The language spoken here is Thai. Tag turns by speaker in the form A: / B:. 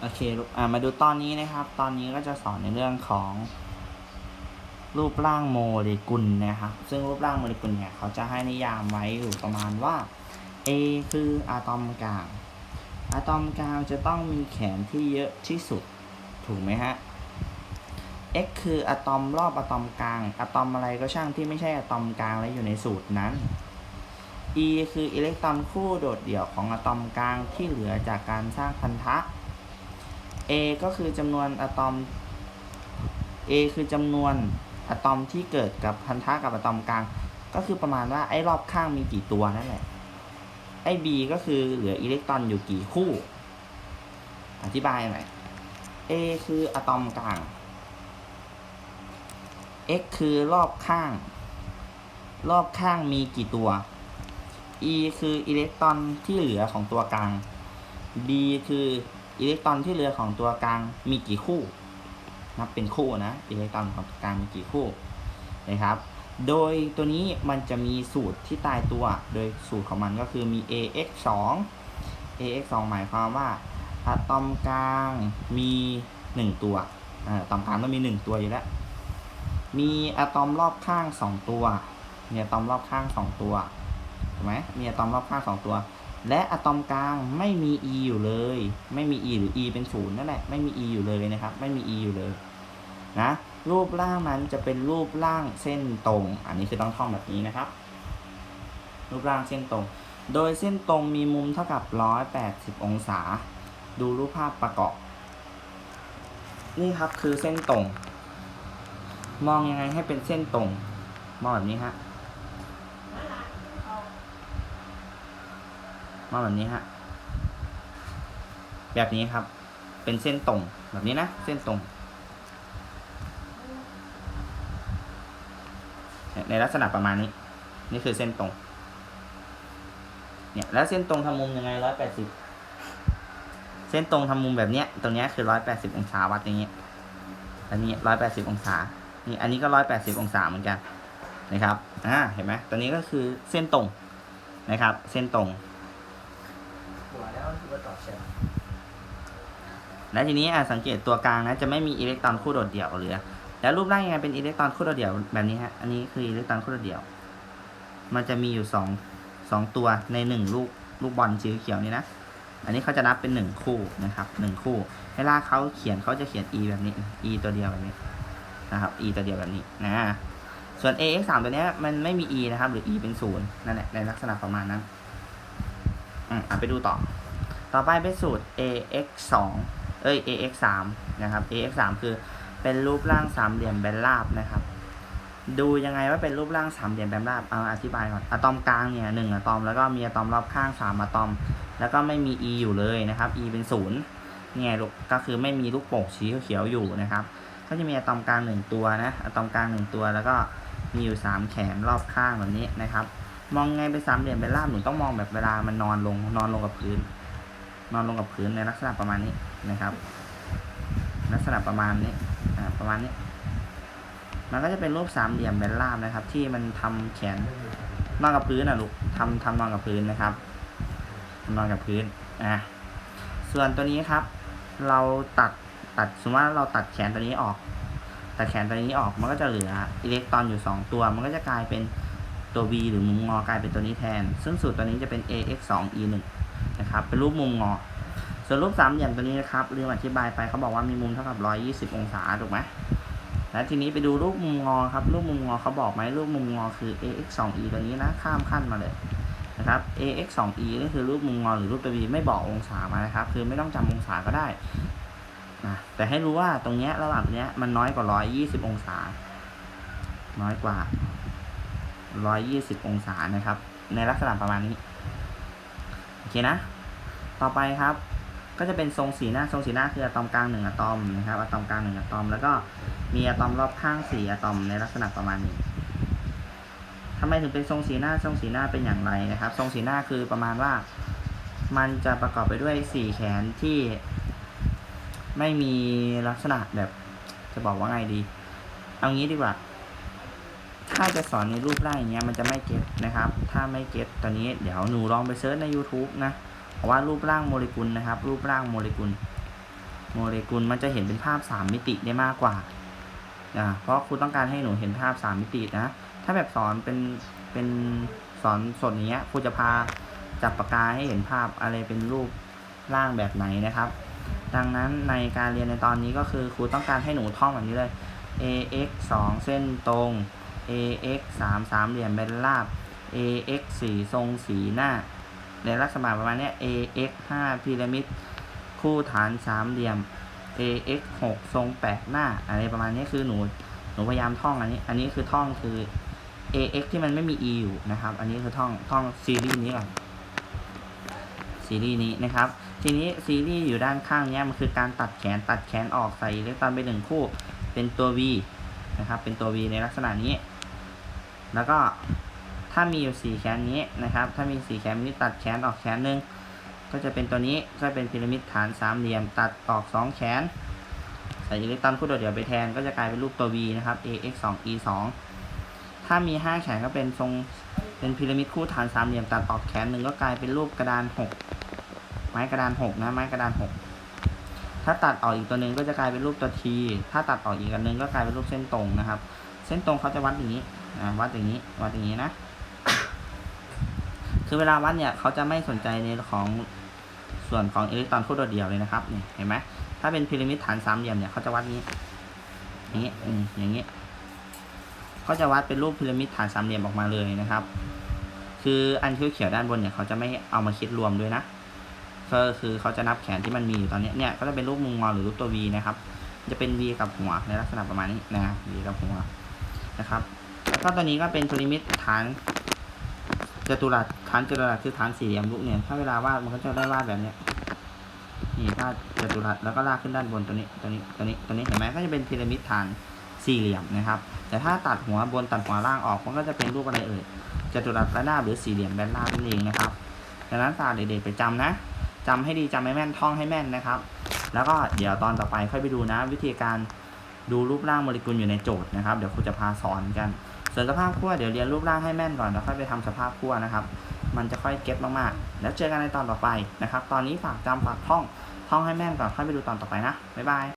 A: โอเคลูกอ่ามาดูตอนนี้นะครับ ตอนนี้ก็จะสอนในเรื่องของ รูปร่างโมเลกุลนะครับ ซึ่งรูปร่างโมเลกุลเนี่ยเขาจะให้นิยามไว้อยู่ประมาณว่า A คืออะตอมกลางอะตอมกลางจะต้องมีแขนที่เยอะที่สุด ถูกไหมฮะ X คืออะตอมรอบอะตอมกลาง อะตอมอะไรก็ช่างที่ไม่ใช่อะตอมกลางและอยู่ในสูตรนั้น E คืออิเล็กตรอนคู่โดดเดี่ยวของอะตอมกลางที่เหลือจากการสร้างพันธะ A ก็คือจำนวนอะตอม A คือจำนวนอะตอมที่เกิดกับพันธะกับอะตอมกลาง ก็คือประมาณว่าไอ้รอบข้างมีกี่ตัวนั่นแหละ ไอ้ B ก็คือเหลืออิเล็กตรอนอยู่กี่คู่ อธิบายหน่อย A คืออะตอมกลาง X คือรอบข้าง รอบข้างมีกี่ตัว E คืออิเล็กตรอนที่เหลือของตัวกลาง B คือ อิเล็กตรอนที่เหลือของตัวกลางมีกี่คู่ นับเป็นคู่นะอิเล็กตรอนของตัวกลางมีกี่คู่นะครับ โดยตัวนี้มันจะมีสูตรที่ตายตัว โดยสูตรของมันก็คือมี ax 2 ax 2หมายความว่าอะตอมกลางมี 1 ตัวอะตอมกลางต้องมี 1 ตัวอยู่แล้ว มีอะตอมรอบข้าง 2 ตัวมีอะตอมรอบข้าง 2 ตัวถูกไหมมีอะตอมรอบข้าง 2 ตัว และอะตอมกลางไม่มี e อยู่เลย ไม่มี e หรือ e เป็นศูนย์นั่นแหละ ไม่มี e อยู่เลยนะครับ ไม่มี e อยู่เลยนะ รูปร่างนั้นจะเป็นรูปร่างเส้นตรง อันนี้คือต้องท่องแบบนี้นะครับ รูปร่างเส้นตรง โดยเส้นตรงมีมุมเท่ากับ 180 องศา ดูรูปภาพประกอบ นี่ครับคือเส้นตรง มองยังไงให้เป็นเส้นตรง มองแบบนี้ฮะ มองแบบนี้ฮะ แบบนี้ครับ เป็นเส้นตรงแบบนี้นะ เส้นตรง ในลักษณะประมาณนี้ นี่คือเส้นตรง เนี่ย แล้วเส้นตรงทำมุมยังไงร้อยแปดสิบเส้นตรงทำมุมแบบเนี้ย ตรงเนี้ยคือร้อยแปดสิบองศาวัดอย่างเงี้ย อันนี้ร้อยแปดสิบองศา นี่อันนี้ก็ร้อยแปดสิบองศาเหมือนกันนะครับ อ่า เห็นไหมตัวนี้ก็คือเส้นตรงนะครับ เส้นตรง
B: แล้วคือว่าต่อเชื่อม
A: และทีนี้อะสังเกตตัวกลางนะจะไม่มีอิเล็กตรอนคู่โดดเดี่ยวเหลือ แล้วรูปร่างยังไงเป็นอิเล็กตรอนคู่โดดเดี่ยวแบบนี้ฮะอันนี้คืออิเล็กตรอนคู่โดดเดี่ยว มันจะมีอยู่สองสองตัวในหนึ่งลูกลูกบอลสีเขียวนี่นะอันนี้เขาจะนับเป็นหนึ่งคู่นะครับหนึ่งคู่เวลาเขาเขียนเขาจะเขียน e แบบนี้ e ตัวเดียวแบบนี้นะครับ e ตัวเดียวแบบนี้นะส่วน ax 3ตัวเนี้ยมันไม่มี e นะครับ หรือ e เป็นศูนย์นั่นแหละในลักษณะประมาณนั้นอะไปดูต่อ ต่อไปเป็นสูตร ax 2เอ้ย ax 3นะครับ ax 3คือเป็นรูปร่างสามเหลี่ยมแบนราบนะครับ ดูยังไงว่าเป็นรูปร่างสามเหลี่ยมแบนราบเอาอธิบายก่อนอะตอมกลางเนี่ยหนึ่งอะตอมแล้วก็มีอะตอมรอบข้างสามอะตอม แล้วก็ไม่มี e อยู่เลยนะครับ e เป็นศูนย์เนี่ยลูกก็คือไม่มีลูกโป่งสีเขียวอยู่นะครับก็จะมีอะตอมกลางหนึ่งตัวนะอะตอมกลางหนึ่งตัวแล้วก็มีอยู่สามแขนรอบข้างแบบนี้นะครับ มองไงเป็นสามเหลี่ยมเป็นราบหนูต้องมองแบบเวลามันนอนลงนอนลงกับพื้น นอนลงกับพื้นในลักษณะประมาณนี้นะครับ ลักษณะประมาณนี้อ่าประมาณนี้ มันก็จะเป็นรูปสามเหลี่ยมแบนราบนะครับ ที่มันทำแขนนอนกับพื้นอะลูกทำทำนอนกับพื้นนะครับนอนกับพื้นอะส่วนตัวนี้ครับ เราตัดตัดสมมติว่าเราตัดแขนตัวนี้ออกตัดแขนตัวนี้ออกมันก็จะเหลืออิเล็กตรอนอยู่ 2 ตัว มันก็จะกลายเป็นตัว v หรือมุมงอกลายเป็นตัวนี้แทน ซึ่งสูตรตัวนี้จะเป็น ax 2 e 1 นะครับ เป็นรูปมุมงอ ส่วนรูปสามเหลี่ยมตัวนี้นะครับลืมอธิบายไปเขาบอกว่ามีมุมเท่ากับ 120 องศาถูกไหมและทีนี้ไปดูรูปมุมงอครับ รูปมุมงอเขาบอกไหมรูปมุมงอคือ ax 2 e ตัวนี้นะ ข้ามขั้นมาเลยนะครับ ax 2 e นี่คือรูปมุมงอหรือรูปตัว v ไม่บอกองศามานะครับ คือไม่ต้องจำองศาก็ได้นะแต่ให้รู้ว่าตรงเนี้ยระหว่างเนี้ยมันน้อยกว่า 120 องศา น้อยกว่า 120 องศานะครับ ในลักษณะประมาณนี้ เคนะ ต่อไปครับ ก็จะเป็นทรงสีหน้าทรงสีหน้าคืออะตอมกลางหนึ่งอะตอมนะครับอะตอมกลางหนึ่งอะตอม แล้วก็มีอะตอมรอบข้างสี่อะตอมในลักษณะประมาณนี้ทำไมถึงเป็นทรงสีหน้าทรงสีหน้าเป็นอย่างไรนะครับ ทรงสีหน้าคือประมาณว่ามันจะประกอบไปด้วยสี่แขนที่ ไม่มีลักษณะแบบจะบอกว่าไงดี เอางี้ดีกว่า ถ้าจะสอนในรูปร่างอย่างเงี้ยมันจะไม่เก็ตนะครับ ถ้าไม่เก็ตตอนนี้เดี๋ยวหนูลองไปเซิร์ชใน YouTube นะเพราะว่ารูปร่างโมเลกุลนะครับ รูปร่างโมเลกุล โมเลกุลมันจะเห็นเป็นภาพสามมิติได้มากกว่าอ่าเพราะครูต้องการให้หนูเห็นภาพสามมิตินะ ถ้าแบบสอนเป็นเป็นสอนสดอย่างเงี้ยครูจะพาจับปากกาให้เห็นภาพอะไรเป็นรูปร่างแบบไหนนะครับ ดังนั้นในการเรียนในตอนนี้ก็คือครูต้องการให้หนูท่องแบบนี้เลย ax 2 เส้นตรง ax 3สามเหลี่ยมเป็นราบ ax 4ทรงสีหน้า ในลักษณะประมาณนี้ ax 5พีระมิดคู่ฐานสามเหลี่ยม ax 6ทรงแปดหน้า อะไรประมาณนี้คือหนูหนูพยายามท่องอันนี้ อันนี้คือท่องคือ ax ที่มันไม่มี e อยู่นะครับ อันนี้คือท่องท่องซีรีส์นี้ก่อนซีรีส์นี้นะครับ ทีนี้ซีรีส์อยู่ด้านข้างเนี้ยมันคือการตัดแขนตัดแขนออกใส่อิเล็กตรอนไปหนึ่งคู่ เป็นตัว v นะครับ เป็นตัว v ในลักษณะนี้ แล้วก็ถ้ามีอยู่สี่แขนนี้นะครับ ถ้ามีสี่แขนนี้ตัดแขนออกแขนหนึ่งก็จะเป็นตัวนี้ก็เป็นพีระมิดฐานสามเหลี่ยม ตัดออกสองแขน ใส่อิเล็กตรอนคู่โดดเดี่ยวไปแทนก็จะกลายเป็นรูปตัว v นะครับ ax 2 e 2ถ้ามีห้าแขนก็เป็นทรงเป็นพีระมิดคู่ฐานสามเหลี่ยม ตัดออกแขนหนึ่งก็กลายเป็นรูปกระดานหกไม้กระดานหกนะไม้กระดานหกถ้าตัดออกอีกตัวหนึ่งก็จะกลายเป็นรูปตัว t ถ้าตัดออกอีกอันหนึ่งก็กลายเป็นรูปเส้นตรงนะครับ เส้นตรงเขาจะวัดอย่างนี้ วัดอย่างนี้ วัดอย่างนี้นะ คือเวลาวัดเนี่ยเขาจะไม่สนใจในของส่วนของอิเล็กตรอนคู่โดดเดียวเลยนะครับนี่เห็นไหมถ้าเป็นพีระมิดฐานสามเหลี่ยมเนี่ยเขาจะวัดนี้ อย่างนี้อืมอย่างนี้เขาจะวัดเป็นรูปพีระมิดฐานสามเหลี่ยมออกมาเลยนะครับ คืออันเขียวๆด้านบนเนี่ยเขาจะไม่เอามาคิดรวมด้วยนะ ก็คือเขาจะนับแขนที่มันมีอยู่ตอนนี้เนี่ยก็จะเป็นรูปมุมงอหรือรูปตัว V นะครับ จะเป็น V กับหัวในลักษณะประมาณนี้นะ V กับหัวนะครับ แล้วก็ตัวนี้ก็เป็นพีระมิดฐานจัตุรัสฐานจัตุรัสคือฐานสี่เหลี่ยมลูกเนี่ย ถ้าเวลาวาดมันก็จะได้วาดแบบเนี้ยนี่วาดจัตุรัสแล้วก็ลากขึ้นด้านบนตัวนี้ตัวนี้ตัวนี้ตัวนี้เห็นไหมก็จะเป็นพีระมิดฐานสี่เหลี่ยมนะครับ แต่ถ้าตัดหัวบนตัดหัวล่างออกมันก็จะเป็นรูปอะไรเอ่ยจัตุรัสระนาบหรือสี่เหลี่ยมแบนราบนั่นเองนะครับดังนั้นฝากเด็กๆไปจำนะจำให้ดีจำให้แม่นท่องให้แม่นนะครับ แล้วก็เดี๋ยวตอนต่อไปค่อยไปดูนะ วิธีการดูรูปร่างโมเลกุลอยู่ในโจทย์นะครับ เดี๋ยวครูจะพาสอนกัน ส่วนสภาพขั้วเดี๋ยวเรียนรูปร่างให้แม่นก่อนแล้วค่อยไปทำสภาพขั้วนะครับ มันจะค่อยเก็ตมากๆ แล้วเจอกันในตอนต่อไปนะครับ ตอนนี้ฝากจำฝากท่องท่องให้แม่นก่อนค่อยไปดูตอนต่อไปนะบ๊ายบาย